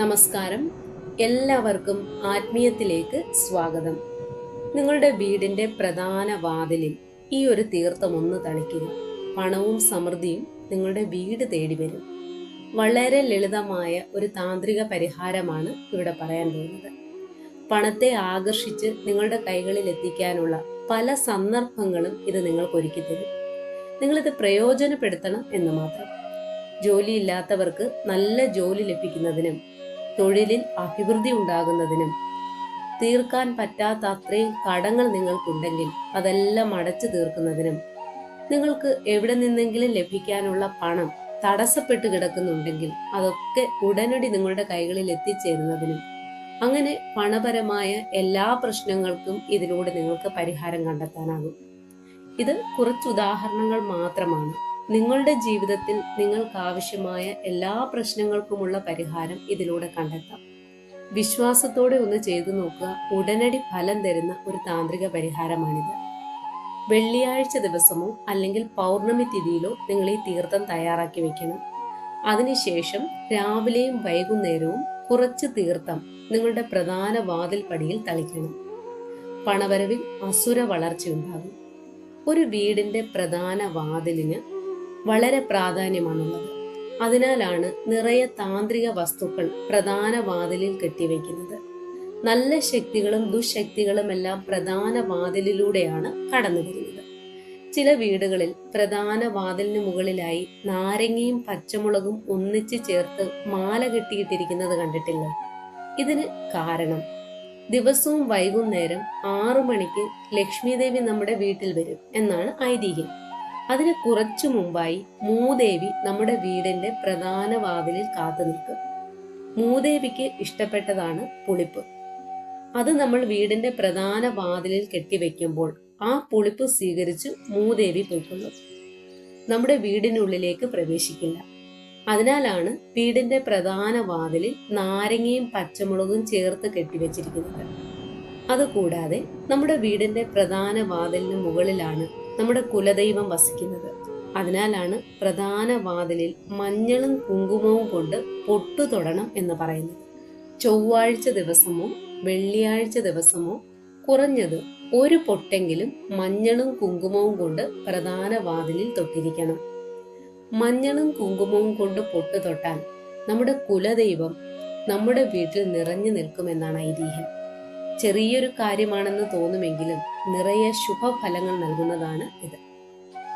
നമസ്കാരം. എല്ലാവർക്കും ആത്മീയത്തിലേക്ക് സ്വാഗതം. നിങ്ങളുടെ വീടിന്റെ പ്രധാന വാതിലിൽ ഈ ഒരു തീർത്ഥം ഒന്ന് തളിക്കുക. പണവും സമൃദ്ധിയും നിങ്ങളുടെ വീട് തേടി വരും. വളരെ ലളിതമായ ഒരു താന്ത്രിക പരിഹാരമാണ് ഇവിടെ പറയാൻ പോകുന്നത്. പണത്തെ ആകർഷിച്ച് നിങ്ങളുടെ കൈകളിൽ എത്തിക്കാനുള്ള പല സന്ദർഭങ്ങളും ഇത് നിങ്ങൾക്ക് ഒരുക്കി തരും. നിങ്ങളിത് പ്രയോജനപ്പെടുത്തണം എന്ന് മാത്രം. ജോലിയില്ലാത്തവർക്ക് നല്ല ജോലി ലഭിക്കുന്നതിനും തൊഴിലിൽ അഭിവൃദ്ധി ഉണ്ടാകുന്നതിനും തീർക്കാൻ പറ്റാത്ത അത്രയും കടങ്ങൾ നിങ്ങൾക്കുണ്ടെങ്കിൽ അതെല്ലാം അടച്ചു തീർക്കുന്നതിനും നിങ്ങൾക്ക് എവിടെ നിന്നെങ്കിലും ലഭിക്കാനുള്ള പണം തടസ്സപ്പെട്ട് കിടക്കുന്നുണ്ടെങ്കിൽ അതൊക്കെ ഉടനടി നിങ്ങളുടെ കൈകളിൽ എത്തിച്ചേരുന്നതിനും അങ്ങനെ പണപരമായ എല്ലാ പ്രശ്നങ്ങൾക്കും ഇതിലൂടെ നിങ്ങൾക്ക് പരിഹാരം കണ്ടെത്താനാകും. ഇത് കുറച്ച് ഉദാഹരണങ്ങൾ മാത്രമാണ്. നിങ്ങളുടെ ജീവിതത്തിൽ നിങ്ങൾക്ക് ആവശ്യമായ എല്ലാ പ്രശ്നങ്ങൾക്കുമുള്ള പരിഹാരം ഇതിലൂടെ കണ്ടെത്താം. വിശ്വാസത്തോടെ ഒന്ന് ചെയ്തു നോക്കുക. ഉടനടി ഫലം തരുന്ന ഒരു താന്ത്രിക പരിഹാരമാണിത്. വെള്ളിയാഴ്ച ദിവസമോ അല്ലെങ്കിൽ പൗർണമി തിഥിയിലോ നിങ്ങൾ ഈ തീർത്ഥം തയ്യാറാക്കി വെക്കണം. അതിനുശേഷം രാവിലെയും വൈകുന്നേരവും കുറച്ച് തീർത്ഥം നിങ്ങളുടെ പ്രധാന വാതിൽ പടിയിൽ തളിക്കണം. പണവരവിൽ അസുര വളർച്ചയുണ്ടാകും. ഒരു വീടിന്റെ പ്രധാന വാതിലിന് വളരെ പ്രാധാന്യമാണുള്ളത്. അതിനാലാണ് നിറയെ താന്ത്രിക വസ്തുക്കൾ പ്രധാന വാതിലിൽ കെട്ടിവെക്കുന്നത്. നല്ല ശക്തികളും ദുശക്തികളും എല്ലാം പ്രധാന വാതിലിലൂടെയാണ് കടന്നു വരുന്നത്. ചില വീടുകളിൽ പ്രധാന വാതിലിന് മുകളിലായി നാരങ്ങയും പച്ചമുളകും ഒന്നിച്ച് ചേർത്ത് മാല കെട്ടിയിട്ടിരിക്കുന്നത് കണ്ടിട്ടില്ല. ഇതിന് കാരണം ദിവസവും വൈകുന്നേരം ആറു മണിക്ക് ലക്ഷ്മിദേവി നമ്മുടെ വീട്ടിൽ വരും എന്നാണ് ഐതിഹ്യം. അതിന് കുറച്ചു മുമ്പായി മൂദേവി നമ്മുടെ വീടിന്റെ പ്രധാന വാതിലിൽ കാത്തു നിൽക്കും. മൂദേവിക്ക് ഇഷ്ടപ്പെട്ടതാണ് പുളിപ്പ്. അത് നമ്മൾ വീടിന്റെ പ്രധാന വാതിലിൽ കെട്ടിവെക്കുമ്പോൾ ആ പുളിപ്പ് സ്വീകരിച്ച് മൂദേവി പോയിക്കൊള്ളും. നമ്മുടെ വീടിനുള്ളിലേക്ക് പ്രവേശിക്കില്ല. അതിനാലാണ് വീടിന്റെ പ്രധാന വാതിലിൽ നാരങ്ങയും പച്ചമുളകും ചേർത്ത് കെട്ടിവെച്ചിരിക്കുന്നത്. അതുകൂടാതെ നമ്മുടെ വീടിന്റെ പ്രധാന വാതിലിന് മുകളിലാണ് നമ്മുടെ കുലദൈവം വസിക്കുന്നത്. അതിനാലാണ് പ്രധാന വാതിലിൽ മഞ്ഞളും കുങ്കുമവും കൊണ്ട് പൊട്ടു തൊടണം എന്ന് പറയുന്നത്. ചൊവ്വാഴ്ച ദിവസമോ വെള്ളിയാഴ്ച ദിവസമോ കുറഞ്ഞത് ഒരു പൊട്ടെങ്കിലും മഞ്ഞളും കുങ്കുമവും കൊണ്ട് പ്രധാന വാതിലിൽ തൊട്ടിരിക്കണം. മഞ്ഞളും കുങ്കുമവും കൊണ്ട് പൊട്ടു തൊട്ടാൽ നമ്മുടെ കുലദൈവം നമ്മുടെ വീട്ടിൽ നിറഞ്ഞു നിൽക്കുമെന്നാണ് ഐതിഹ്യം. ചെറിയൊരു കാര്യമാണെന്ന് തോന്നുമെങ്കിലും നിറയെ ശുഭഫലങ്ങൾ നൽകുന്നതാണ് ഇത്.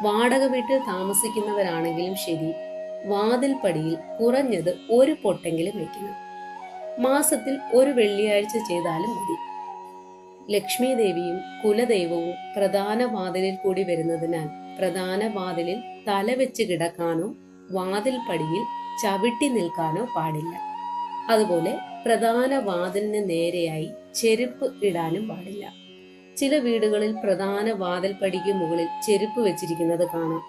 വാടക വീട്ടിൽ താമസിക്കുന്നവരാണെങ്കിലും ശരി വാതിൽപ്പടിയിൽ കുറഞ്ഞത് ഒരു പൊട്ടെങ്കിലും വെക്കണം. മാസത്തിൽ ഒരു വെള്ളിയാഴ്ച ചെയ്താലും മതി. ലക്ഷ്മി ദേവിയും കുലദൈവവും പ്രധാന വാതിലിൽ കൂടി വരുന്നതിനാൽ പ്രധാന വാതിലിൽ തല വെച്ച് കിടക്കാനോ വാതിൽപ്പടിയിൽ ചവിട്ടി നിൽക്കാനോ പാടില്ല. അതുപോലെ പ്രധാന വാതിലിന് നേരെയായി ചെരുപ്പ് ഇടാനും പാടില്ല. ചില വീടുകളിൽ പ്രധാന വാതിൽപ്പടിക്ക് മുകളിൽ ചെരുപ്പ് വെച്ചിരിക്കുന്നത് കാണാം.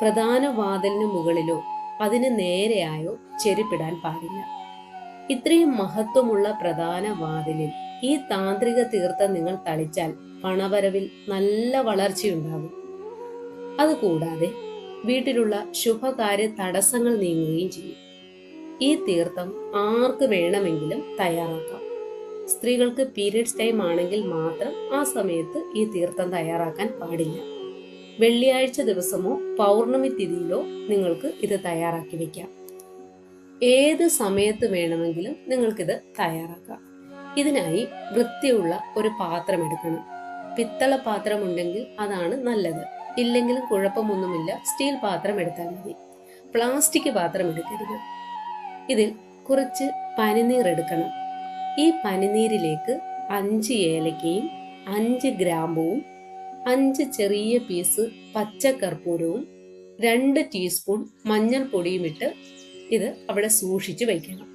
പ്രധാന വാതിലിന് മുകളിലോ അതിന് നേരെയായോ ചെരുപ്പിടാൻ പാടില്ല. ഇത്രയും മഹത്വമുള്ള പ്രധാന വാതിലിൽ ഈ താന്ത്രിക തീർത്ഥം നിങ്ങൾ തളിച്ചാൽ പണവരവിൽ നല്ല വളർച്ചയുണ്ടാകും. അതുകൂടാതെ വീട്ടിലുള്ള ശുഭകാര്യ തടസ്സങ്ങൾ നീങ്ങുകയും ചെയ്യും. ഈ തീർത്ഥം ആർക്ക് വേണമെങ്കിലും തയ്യാറാക്കാം. സ്ത്രീകൾക്ക് പീരിയഡ്സ് ടൈം ആണെങ്കിൽ മാത്രം ആ സമയത്ത് ഈ തീർത്ഥം തയ്യാറാക്കാൻ പാടില്ല. വെള്ളിയാഴ്ച ദിവസമോ പൗർണമി തിഥിയിലോ നിങ്ങൾക്ക് ഇത് തയ്യാറാക്കി വെക്കാം. ഏത് സമയത്ത് വേണമെങ്കിലും നിങ്ങൾക്കിത് തയ്യാറാക്കാം. ഇതിനായി വൃത്തിയുള്ള ഒരു പാത്രം എടുക്കണം. പിത്തള പാത്രം ഉണ്ടെങ്കിൽ അതാണ് നല്ലത്. ഇല്ലെങ്കിലും കുഴപ്പമൊന്നുമില്ല സ്റ്റീൽ പാത്രം എടുത്താൽ മതി. പ്ലാസ്റ്റിക് പാത്രം എടുക്കരുത്. ഇതിൽ കുറച്ച് പനിനീർ എടുക്കണം. ഈ പനിനീരിലേക്ക് അഞ്ച് ഏലക്കയും അഞ്ച് ഗ്രാമ്പുവും അഞ്ച് ചെറിയ പീസ് പച്ചക്കർപ്പൂരവും രണ്ട് ടീസ്പൂൺ മഞ്ഞൾപ്പൊടിയും ഇട്ട് ഇത് അവിടെ സൂക്ഷിച്ചു വയ്ക്കണം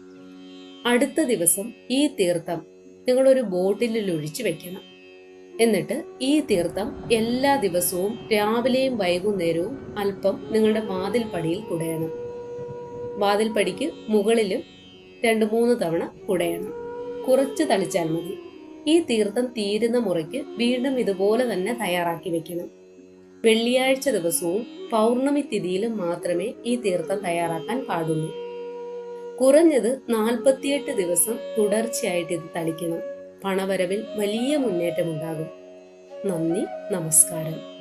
അടുത്ത ദിവസം ഈ തീർത്ഥം നിങ്ങളൊരു ബോട്ടിലിൽ ഒഴിച്ച് വെക്കണം. എന്നിട്ട് ഈ തീർത്ഥം എല്ലാ ദിവസവും രാവിലെയും വൈകുന്നേരവും അല്പം നിങ്ങളുടെ വാതിൽപ്പടിയിൽ കുടയണം. വാതിൽപ്പടിക്ക് മുകളിലും രണ്ട് മൂന്ന് തവണ കുടയണം. കുറച്ച് തളിച്ചാൽ മതി. ഈ തീർത്ഥം തീരുന്ന മുറയ്ക്ക് വീണ്ടും ഇതുപോലെ തന്നെ തയ്യാറാക്കി വെക്കണം. വെള്ളിയാഴ്ച ദിവസവും പൗർണമി തിഥിയിലും മാത്രമേ ഈ തീർത്ഥം തയ്യാറാക്കാൻ പാടുള്ളൂ. കുറഞ്ഞത് നാൽപ്പത്തിയെട്ട് ദിവസം തുടർച്ചയായിട്ട് ഇത് തളിക്കണം. പണവരവിൽ വലിയ മുന്നേറ്റമുണ്ടാകും. നന്ദി നമസ്കാരം.